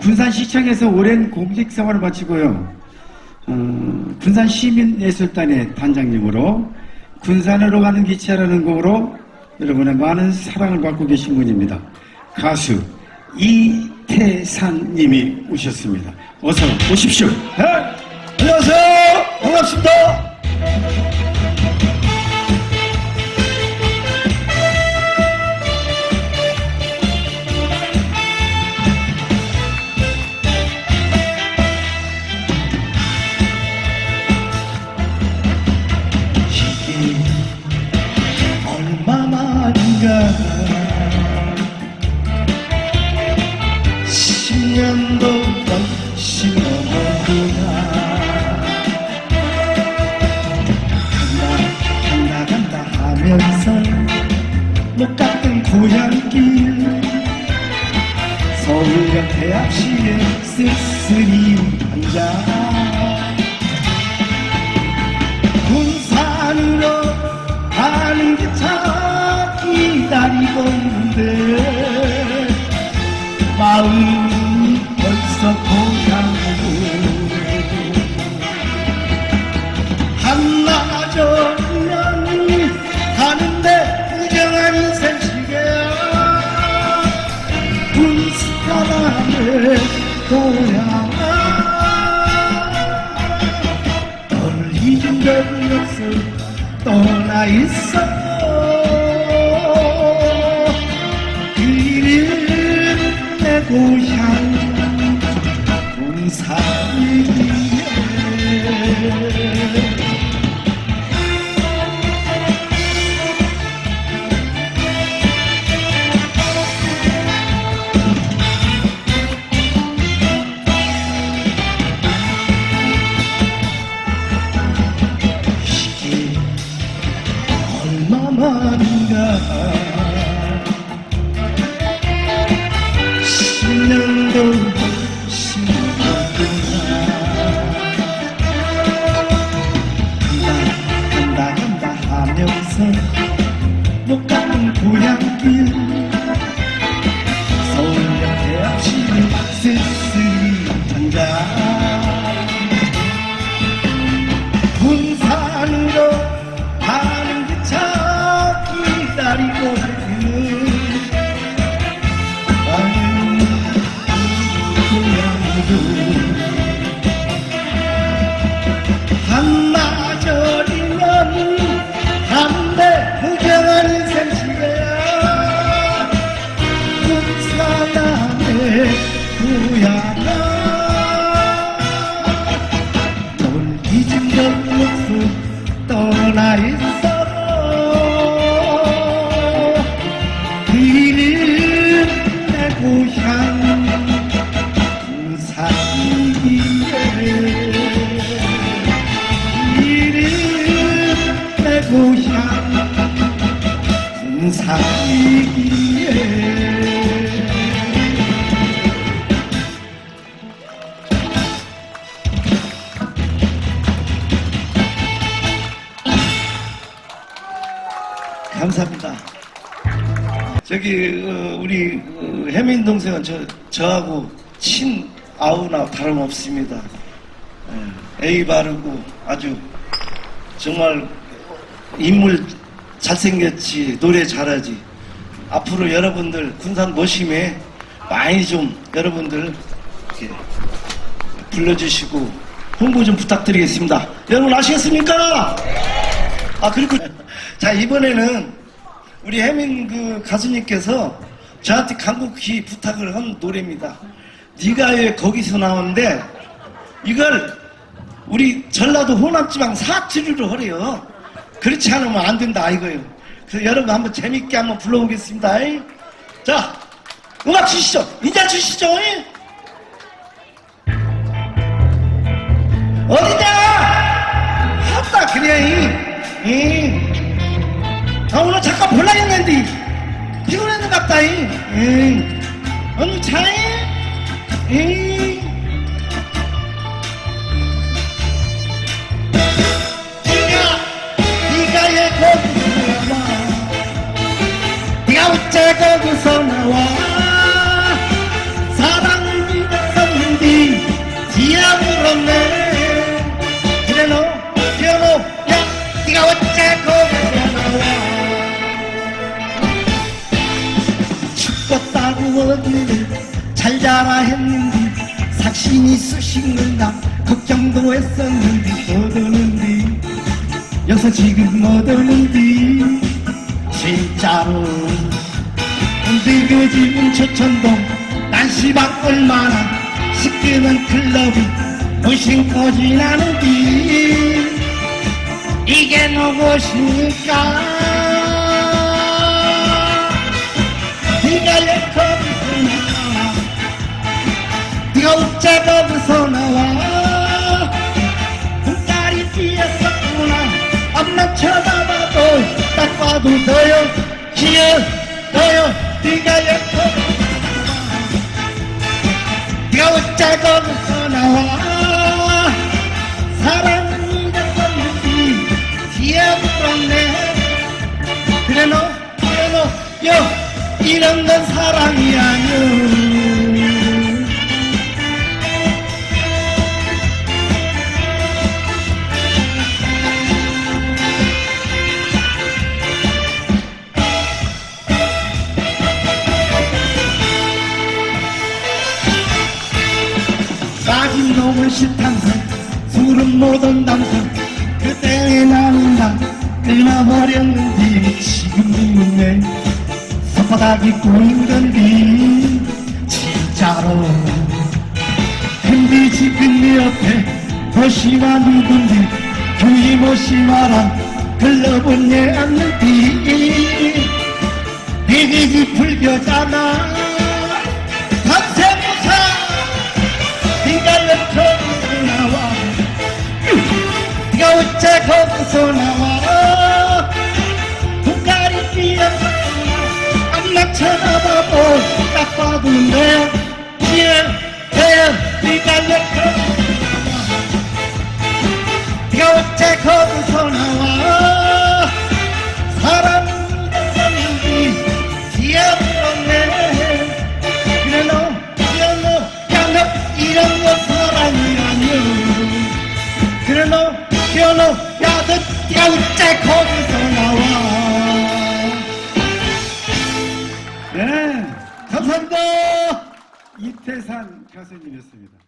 군산시청에서 오랜 공직 생활을 마치고요. 어, 군산 시민예술단의 단장님으로 군산으로 가는 기차라는 곡으로 여러분의 많은 사랑을 받고 계신 분입니다. 가수 이태산 님이 오셨습니다. 어서 오십시오. 네, 안녕하세요. 반갑습니다. 10년도 훨씬 넘었구나 간다 간다 간다 하면서 못 갔던 고향길 서울역 대합시에 쓸쓸히 앉아 군산으로 가는 기차 기다리고 있는데 마음 군사람의 고향아 너를 잊은 적은 없어 떠나 있어. 그리는 내 고향. 군산 얼 고향 군산이기에 이는 내 고향 군산이기 저기 어, 우리 어, 혜민 동생은 저 저하고 친 아우나 다름없습니다. 예, A 바르고 아주 정말 인물 잘생겼지 노래 잘하지. 앞으로 여러분들 군산 모심에 많이 좀 여러분들 이렇게 불러주시고 홍보 좀 부탁드리겠습니다. 여러분 아시겠습니까? 아 그리고 자 이번에는 우리 혜민 그 가수님께서 저한테 간곡히 부탁을 한 노래입니다. 네가 왜 거기서 나오는데 이걸 우리 전라도 호남지방 사투리로 하래요. 그렇지 않으면 안 된다 이거예요. 그래서 여러분 한번 재밌게 한번 불러보겠습니다. 자 음악 주시죠. 인자 주시죠. 어디냐? 한다 그래. 이. 이. 아 오늘 잠깐 볼라 했는데 피곤했는. 이. 이. 오늘 차이? 이. 네가 네가 예 거기서 나와 네가 어째 거기서 나와 잘 자라 했는데 삭신이 나 걱정도 했었는데 못 오는데? 여기서 지금 못 오는데? 진짜로 늙어지는 초천동 난시방 얼마나 시끄는 클럽이 무심코 지나는데 이게 누구십니까 딱 봐도 너요 기어 너요 네가 왜 거기서 네가 거기서 나와 사랑은 잊었었는지 기억을었네. 그래 너 그래 너요 이런 건 사랑이 아니오 놈은 실탄사 술은 못 온담사 그때 나는 다 끊어버렸는데 지금 내 손바닥이 꼬인 건데 진짜로 근데 지금 내 옆에 도시가 누군데 주임없이 말아 글러보내 않는디. 내게지 불교잖아 어째 거기서 나와 눈깔 이태산 가수님이었습니다.